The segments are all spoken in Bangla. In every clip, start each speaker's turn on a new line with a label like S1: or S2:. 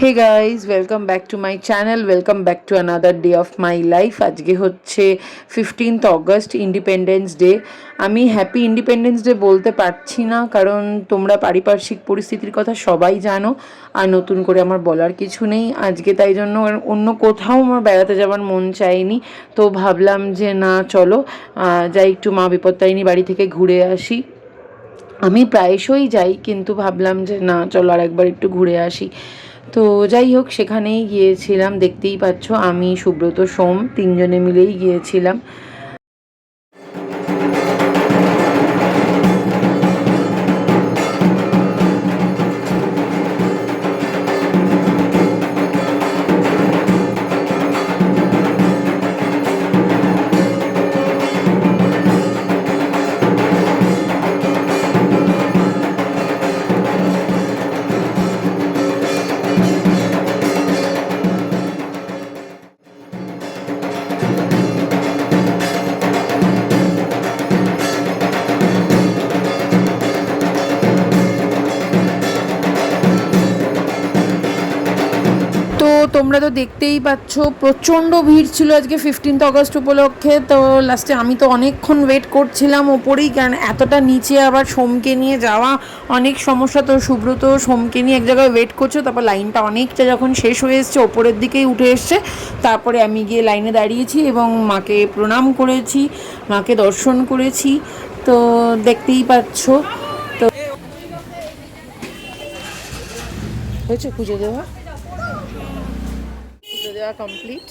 S1: Hey guys welcome back to my channel welcome back to another day of my life আজকে হচ্ছে ফিফটিন্থ অগস্ট ইন্ডিপেন্ডেন্স ডে আমি হ্যাপি ইন্ডিপেন্ডেন্স ডে বলতে পারছি না, কারণ তোমরা পারিপার্শ্বিক পরিস্থিতির কথা সবাই জানো, আর নতুন করে আমার বলার কিছু নেই। আজকে তাই জন্য অন্য কোথাও আমার বেড়াতে যাওয়ার মন চায়নি তো ভাবলাম যে না, চলো যাই একটু মা বিপত্তারিণী বাড়ি থেকে ঘুরে আসি। আমি প্রায়শই যাই, কিন্তু ভাবলাম যে না, চলো আর একবার একটু ঘুরে আসি। তো যাই হোক সেখানেই গিয়েছিলাম। দেখতেই পাচ্ছ আমি সুব্রত সোম তিনজনে মিলেই গিয়েছিলাম। তোমরা তো দেখতেই পাচ্ছ, প্রচণ্ড ভিড় ছিল আজকে ফিফটিন্থ অগস্ট উপলক্ষে। তো লাস্টে আমি তো অনেকক্ষণ ওয়েট করছিলাম ওপরেই, কারণ এতটা নিচে আবার সোমকে নিয়ে যাওয়া, অনেক সমস্যা। তো সুব্রত সোমকে নিয়ে এক জায়গায় ওয়েট করছ, তারপর লাইনটা অনেকটা যখন শেষ হয়ে এসছে, ওপরের দিকেই উঠে এসছে। তারপরে আমি গিয়ে লাইনে দাঁড়িয়েছি এবং মাকে প্রণাম করেছি, মাকে দর্শন করেছি। তো দেখতেই পাচ্ছ, তো হয়েছে পুজো দেওয়া? পুজো দেওয়া কমপ্লিট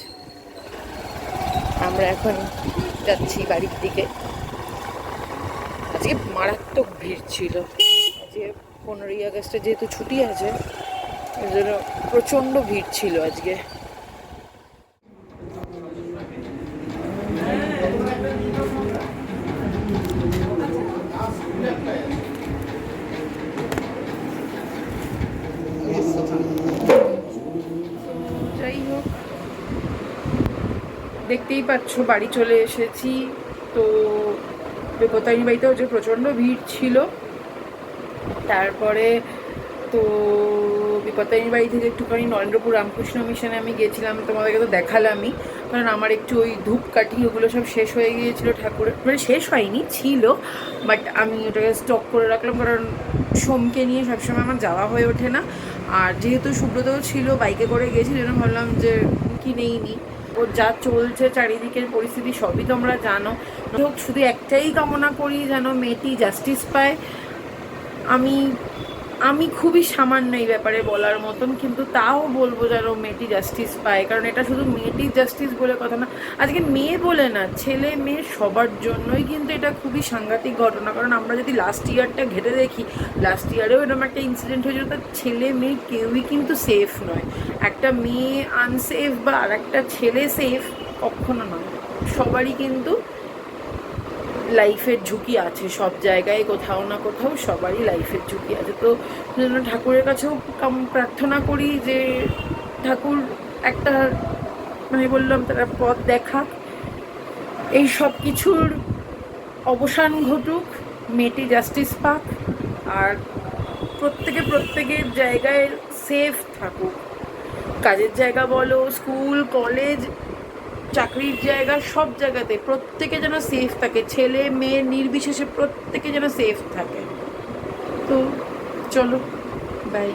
S1: আমরা এখন যাচ্ছি বাড়ির দিকে। আজকে মারাত্মক ভিড় ছিল। আজকে পনেরোই আগস্টে যেহেতু ছুটি আছে ওই জন্য প্রচণ্ড ভিড় ছিল আজকে। দেখতেই পাচ্ছ, বাড়ি চলে এসেছি। তো বেপতাইনি বাড়িতেও যে প্রচণ্ড ভিড় ছিল, তারপরে তো বিপত্তারিণী বাড়ি থেকে একটুখানি নরেন্দ্রপুর রামকৃষ্ণ মিশনে আমি গেছিলাম তোমাদেরকে তো দেখালামই। কারণ আমার একটু ওই ধূপকাঠি ওগুলো সব শেষ হয়ে গিয়েছিল ঠাকুরের মানে শেষ হয়নি, ছিল বাট আমি ওটাকে স্টক করে রাখলাম, কারণ সোমকে নিয়ে সবসময় আমার যাওয়া হয়ে ওঠে না। আর যেহেতু সুব্রতও ছিল বাইকে করে গেছি জন্য ভাবলাম যে কি নেই ও যা চলছে চারিদিকের পরিস্থিতি সবই তোমরা জানো। শুধু একটাই কামনা করি যেন মেয়েটি জাস্টিস পায়। আমি আমি খুবই সামান্য এই ব্যাপারে বলার মতন, কিন্তু তাও বলব যেন মেয়েটি জাস্টিস পায়, কারণ এটা শুধু মেয়েটির জাস্টিস বলে কথা না, আজকে মেয়ে বলে না, ছেলে মেয়ে সবার জন্যই কিন্তু এটা খুবই সাংঘাতিক ঘটনা, কারণ আমরা যদি লাস্ট ইয়ারটা ঘেটে দেখি লাস্ট ইয়ারেও এরকম একটা ইনসিডেন্ট হয়েছিল, তার ছেলে মেয়ে কেউই কিন্তু সেফ নয়। একটা মেয়ে আনসেফ বা আর একটা ছেলে সেফ কখনো নয়। সবারই কিন্তু লাইফের ঝুঁকি আছে। সব জায়গায় কোথাও না কোথাও সবারই লাইফের ঝুঁকি আছে। তো জন্য ঠাকুরের কাছেও প্রার্থনা করি যে ঠাকুর একটা মানে বললাম তারা পথ দেখা এই সব কিছুর অবসান ঘটুক, মেয়েটি জাস্টিস পাক, আর প্রত্যেকে প্রত্যেকের জায়গায় সেফ থাকুক। কাজের জায়গা বলো স্কুল কলেজ চাকরির জায়গা সব জায়গাতে প্রত্যেকে যেন সেফ থাকে। ছেলে, মেয়ে নির্বিশেষে প্রত্যেকে যেন সেফ থাকে। তো চলো বাই